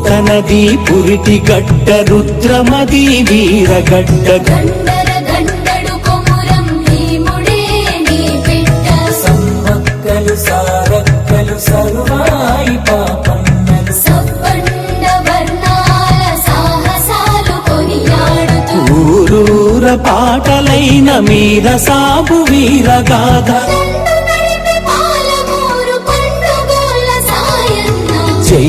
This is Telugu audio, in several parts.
పోతనది పురిటి గడ్డ రుద్రమది బిడ్డ. సమ్మక్కలు సారక్కలు సర్వాయి పాపన్నలు. సబ్బండ వర్ణాల సాహసాలు కొనియాడుతూ. ఊరూర పాటలైన మీర వీరగాథ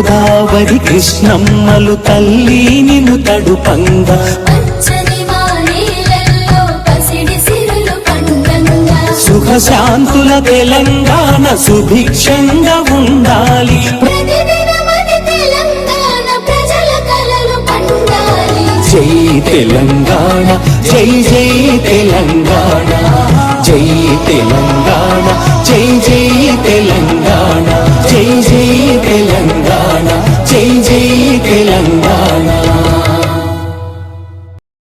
గోదావరి కృష్ణమ్మలు తల్లి నిన్ను తడుపంగా. సుఖశాంతుల తెలంగాణ సుభిక్షంగా ఉండాలి. జై తెలంగాణ జై జై తెలంగాణ జై తెలంగాణ జై జై తెలంగాణ.